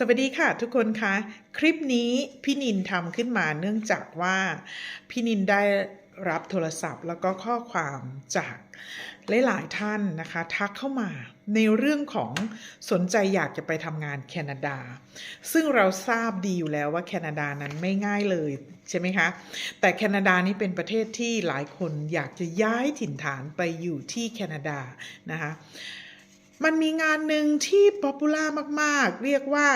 สวัสดีค่ะทุกคนคะคลิปนี้พี่นินทำขึ้นมาเนื่องจากว่าพี่นินได้รับโทรศัพท์ แล้วก็ข้อความจากหลายๆท่านนะคะ ทักเข้ามาในเรื่องของสนใจอยากจะไปทำงานแคนาดา ซึ่งเราทราบดีอยู่แล้วว่าแคนาดานั้นไม่ง่ายเลยใช่ไหมคะ แต่แคนาดานี่เป็นประเทศที่หลายคนอยากจะย้ายถิ่นฐานไปอยู่ที่แคนาดานะคะ มันมีงานหนึ่งที่ป๊อปปูล่ามากๆ เรียกว่า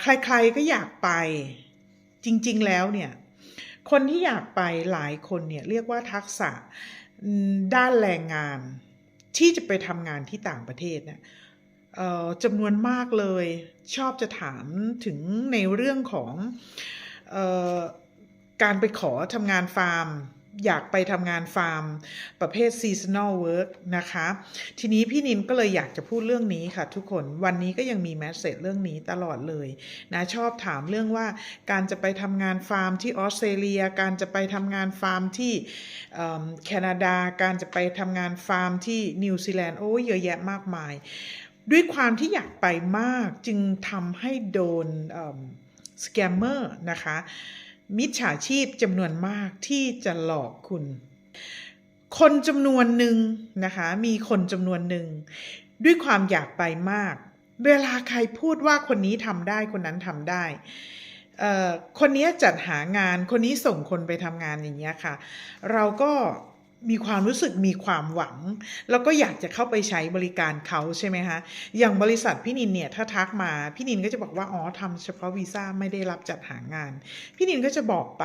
ใครๆก็อยากไป จริง ๆ แล้วเนี่ย คนที่อยากไปหลายคนเนี่ยเรียกว่าทักษะด้านแรงงาน ที่จะไปทำงานที่ต่างประเทศเนี่ยจำนวนมากเลยชอบจะถามถึงในเรื่องของออการไปขอทำงานฟาร์ม อยากไปทำงานฟาร์ม ประเภท seasonal work นะคะ ทีนี้พี่นินก็เลยอยากจะพูดเรื่องนี้ค่ะทุกคนวันนี้ก็ยังมีแมสเซจเรื่องนี้ตลอดเลยนะชอบถามเรื่องว่าการจะไปทำงานฟาร์มที่ออสเตรเลีย การจะไปทำงานฟาร์มที่แคนาดา การจะไปทำงานฟาร์มที่นิวซีแลนด์โอ้ยเยอะแยะมากมาย ด้วยความที่อยากไปมากจึงทำให้โดนสแกมเมอร์นะคะ มิจฉาชีพจำนวนมากที่จะหลอกคุณ คนจำนวนหนึ่งนะคะ มีคนจำนวนหนึ่ง ด้วยความอยากไปมาก เวลาใครพูดว่าคนนี้ทำได้คนนั้นทำได้ คนนี้จัดหางานคนนี้ส่งคนไปทำงานอย่างเงี้ยค่ะ เราก็ มีความรู้สึกมีความหวัง แล้วก็อยากจะเข้าไปใช้บริการเขาใช่ไหมคะอย่างบริษัทพี่นินเนี่ยถ้าทักมาพี่นินก็จะบอกว่าอ๋อทำเฉพาะวีซ่าไม่ได้รับจัดหางาน พี่นินก็จะบอกไป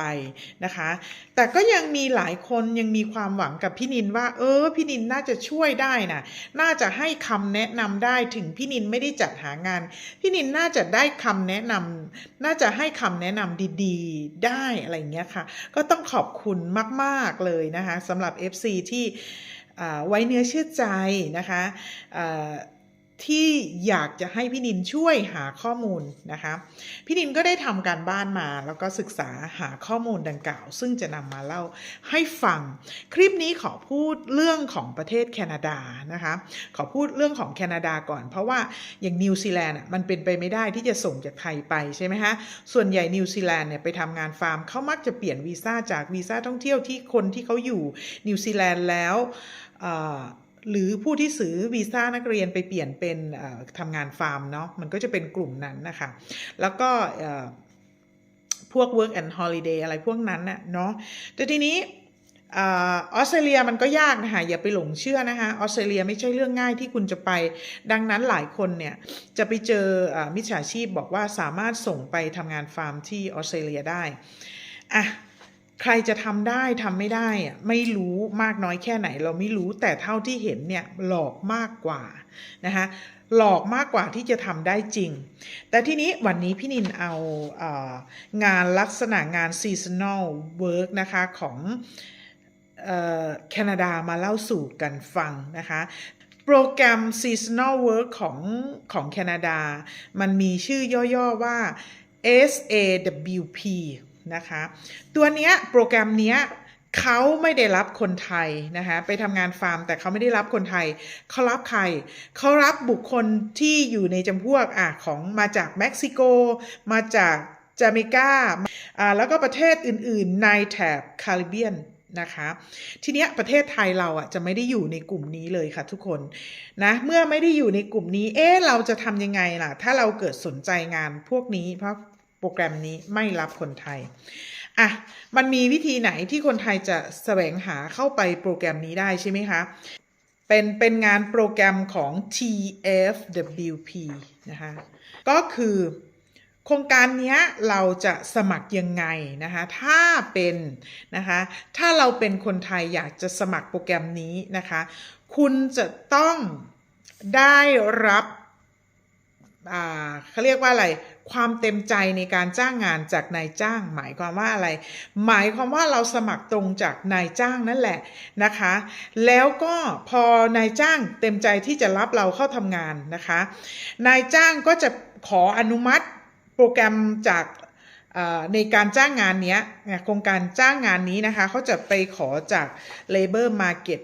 นะคะ แต่ก็ยังมีหลายคนยังมีความหวังกับพี่นินว่า เออ พี่นินน่าจะช่วยได้นะน่าจะให้คำแนะนำได้ถึงพี่นินไม่ได้จัดหางาน พี่นินน่าจะได้คำแนะนำน่าจะให้คำแนะนำดี ๆ ได้อะไรอย่างเงี้ยค่ะ ก็ต้องขอบคุณมาก ๆเลยนะคะสำหรับ FC ที่ไว้เนื้อเชื่อใจนะคะ ที่อยากจะให้พี่นินช่วยหาข้อมูลนะคะ พี่นินก็ได้ทำการบ้านมาแล้วก็ศึกษาหาข้อมูลดังกล่าว ซึ่งจะนำมาเล่าให้ฟัง คลิปนี้ขอพูดเรื่องของประเทศแคนาดานะคะ ขอพูดเรื่องของแคนาดาก่อน เพราะว่าอย่างนิวซีแลนด์มันเป็นไปไม่ได้ที่จะส่งจากไทยไปใช่ไหมฮะ ส่วนใหญ่นิวซีแลนด์เนี่ยไปทำงานฟาร์มเขามักจะเปลี่ยนวีซ่าจากวีซ่าท่องเที่ยวที่คนที่เขาอยู่นิวซีแลนด์แล้ว หรือผู้ที่ซื้อวีซ่านักเรียนไปเปลี่ยนเป็นทำงานฟาร์มเนาะมันก็จะเป็นกลุ่มนั้นนะคะ แล้วก็เอ่อพวก work and holiday อะไรพวกนั้นน่ะเนาะแต่ทีนี้ออสเตรเลียมันก็ยากนะคะอย่าไปหลงเชื่อนะคะออสเตรเลียไม่ใช่เรื่องง่ายที่คุณจะไป ดังนั้นหลายคนเนี่ยจะไปเจออมิจฉาชีพบอกว่าสามารถส่งไปทำงานฟาร์มที่ออสเตรเลียได้อะ ใครจะทำได้ทำไม่ได้อะไม่รู้มากน้อยแค่ไหน เราไม่รู้แต่เท่าที่เห็นเนี่ยหลอกมากกว่านะคะหลอกมากกว่าที่จะทำได้จริง แต่ทีนี้วันนี้พี่นินเอาเอางานลักษณะงาน seasonal work นะคะของแคนาดามาเล่าสู่กันฟังนะคะ โปรแกรม seasonal work ของของแคนาดา มันมีชื่อย่อๆว่า SAWP นะคะ ตัวเนี้ยโปรแกรมเนี้ยเขาไม่ได้รับคนไทยนะคะไปทำงานฟาร์ม แต่เขาไม่ได้รับคนไทย เขารับใคร เขารับบุคคลที่อยู่ในจำพวกอะของมาจากเม็กซิโก มาจากจาเมกาอ่าแล้วก็ประเทศอื่น ๆ ในแถบคาริเบียนนะคะทีเนี้ยประเทศไทยเราอะจะไม่ได้อยู่ในกลุ่มนี้เลยค่ะทุกคนนะเมื่อไม่ได้อยู่ในกลุ่มนี้เอ๊ะเราจะทำยังไงล่ะ ถ้าเราเกิดสนใจงานพวกนี้เพราะ โปรแกรมนี้ไม่รับคนไทย อะ มันมีวิธีไหนที่คนไทยจะแสวงหาเข้าไปโปรแกรมนี้ได้ใช่ไหมคะ เป็น เป็นงานโปรแกรมของ TFWP นะคะ ก็คือโครงการนี้เราจะสมัครยังไงนะคะ ถ้าเป็นนะคะ ถ้าเราเป็นคนไทยอยากจะสมัครโปรแกรมนี้นะคะ คุณจะต้องได้รับอ่าเขาเรียกว่าอะไร ความเต็มใจในการจ้างงานจากนายจ้าง หมายความว่าอะไร หมายความว่าเราสมัครตรงจากนายจ้างนั่นแหละนะคะ แล้วก็พอนายจ้างเต็มใจที่จะรับเราเข้าทำงานนะคะ นายจ้างก็จะขออนุมัติโปรแกรมจากในการจ้างงานนี้โครงการจ้างงานนี้นะคะเขาจะไปขอจาก Labor Market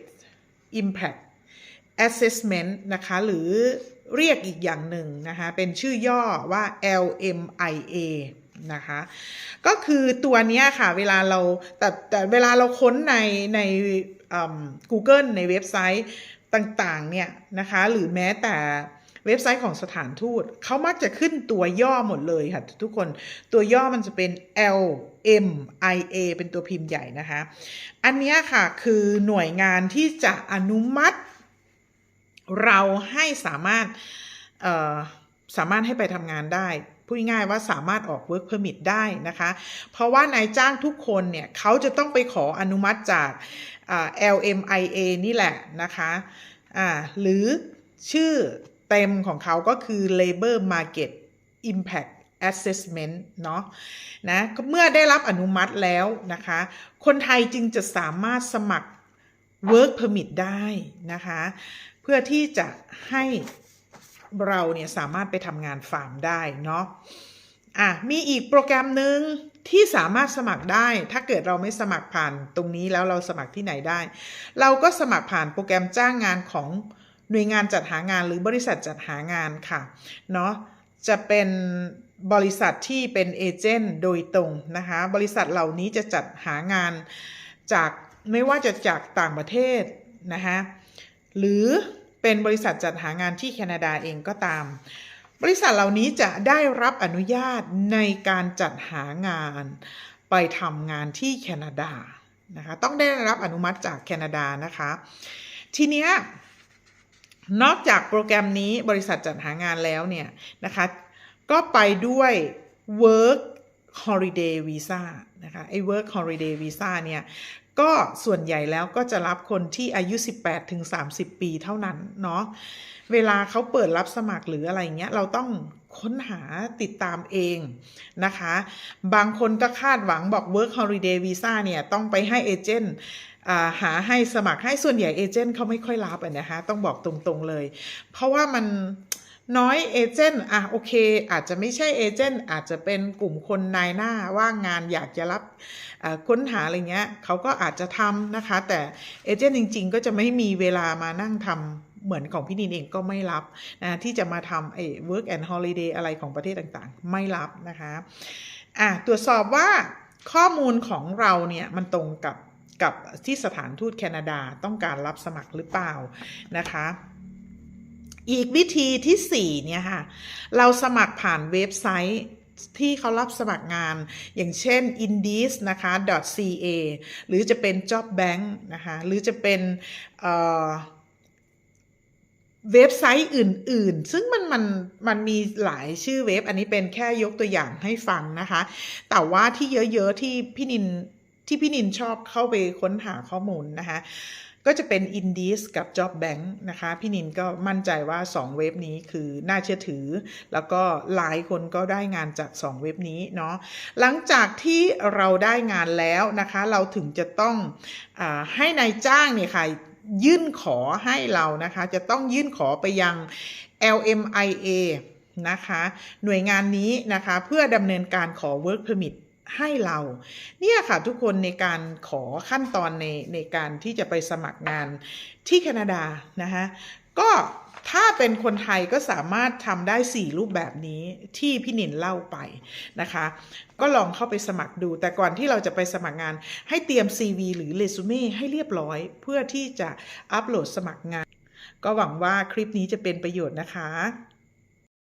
Impact Assessment นะคะหรือ เรียกอีกอย่างหนึ่งนะคะเป็นชื่อย่อว่า LMIA นะคะก็คือตัวนี้ค่ะเวลาเราแต่แต่เวลาเราค้นในในอืม Google ในเว็บไซต์ต่างๆเนี่ยนะคะหรือแม้แต่เว็บไซต์ของสถานทูตเขามักจะขึ้นตัวย่อหมดเลยค่ะทุกคนตัวย่อมันจะเป็น L M I A เป็นตัวพิมพ์ใหญ่นะคะ อันนี้ค่ะคือหน่วยงานที่จะอนุมัติ เราให้สามารถสามารถให้ไปทำงานได้พูดง่ายว่าสามารถออก work permit ได้นะคะ เพราะว่านายจ้างทุกคนเนี่ยเขาจะต้องไปขออนุมัติจาก LMIA นี่แหละนะคะอ่าหรือชื่อเต็มของเขาก็คือ Labor Market Impact Assessment เนาะนะเมื่อได้รับอนุมัติแล้วนะคะ คนไทยจึงจะสามารถสมัคร work permit ได้นะคะ เพื่อที่จะให้เราเนี่ยสามารถไปทำงานฟาร์มได้เนาะอะมีอีกโปรแกรมหนึ่งที่สามารถสมัครได้ ถ้าเกิดเราไม่สมัครผ่านตรงนี้แล้วเราสมัครที่ไหนได้ เราก็สมัครผ่านโปรแกรมจ้างงานของหน่วยงานจัดหางานหรือบริษัทจัดหางานค่ะเนาะจะเป็นบริษัทที่เป็นเอเจนต์โดยตรงนะคะ บริษัทเหล่านี้จะจัดหางานจาก ไม่ว่าจะจากต่างประเทศนะคะหรือเป็นบริษัทจัดหางานที่แคนาดาเองก็ตาม บริษัทเหล่านี้จะได้รับอนุญาตในการจัดหางานไปทำงานที่แคนาดานะคะต้องได้รับอนุมัติจากแคนาดานะคะ ทีเนี้ยนอกจากโปรแกรมนี้บริษัทจัดหางานแล้วเนี่ยนะคะก็ไปด้วย work holiday visa นะคะไอ้ work holiday visa เนี่ย ก็ส่วนใหญ่แล้วก็จะรับคนที่อายุ 18ถึง30 ปีเท่านั้นเนาะเวลาเขาเปิดรับสมัครหรืออะไรเงี้ยเราต้องค้นหาติดตามเองนะคะ บางคนก็คาดหวังบอก work holiday visa เนี่ย ต้องไปให้เอเจนต์หาให้สมัครให้ส่วนใหญ่เอเจนต์เขาไม่ค่อยรับนะคะ ต้องบอกตรงๆเลย เพราะว่ามัน น้อยเอเจนต์อะโอเค อาจจะไม่ใช่เอเจนต์อาจจะเป็นกลุ่มคนนายหน้าว่างงานอยากจะรับค้นหาอะไรเงี้ยเขาก็อาจจะทำนะคะ แต่เอเจนต์จริง ๆ ก็จะไม่มีเวลามานั่งทำเหมือนของพี่นินเองก็ไม่รับนะที่จะมาทำไอ้ work and holiday อะไรของประเทศต่างๆ ไม่รับนะคะอะตรวจสอบว่าข้อมูลของเราเนี่ยมันตรงกับกับที่สถานทูตแคนาดาต้องการรับสมัครหรือเปล่านะคะ อีกวิธีที่4เนี่ยค่ะเราสมัครผ่านเว็บไซต์ที่เขารับสมัครงานอย่างเช่น indeed นะคะ .ca หรือจะเป็น job bank นะคะหรือจะเป็นเเว็บไซต์อื่น ๆ ซึ่งมันมันมันมีหลายชื่อเว็บ อันนี้เป็นแค่ยกตัวอย่างให้ฟังนะคะ แต่ว่าที่เยอะ ๆ ที่พี่นินที่พี่นินชอบเข้าไปค้นหาข้อมูลนะคะ ก็จะเป็น Indeed กับ Job Bank นะคะ พี่นินก็มั่นใจว่า 2 เว็บนี้คือน่าเชื่อถือ แล้วก็หลายคนก็ได้งานจาก 2 เว็บนี้เนาะหลังจากที่เราได้งานแล้วนะคะ เราถึงจะต้องอให้ในายจ้างเนี่ยค่ะยื่นขอให้เรานะคะ จะต้องยื่นขอไปยัง LMIA นะคะ หน่วยงานนี้นะคะ เพื่อดำเนินการขอ work permit ให้เรา เนี่ยค่ะทุกคนในการขอขั้นตอนในในการที่จะไปสมัครงานที่แคนาดานะคะก็ถ้าเป็นคนไทยก็สามารถทำได้ 4 รูปแบบนี้ที่พี่หนินเล่าไปนะคะ ก็ลองเข้าไปสมัครดู แต่ก่อนที่เราจะไปสมัครงานให้เตรียม CV หรือเรซูเม่ให้เรียบร้อย เพื่อที่จะอัปโหลดสมัครงาน ก็หวังว่าคลิปนี้จะเป็นประโยชน์นะคะ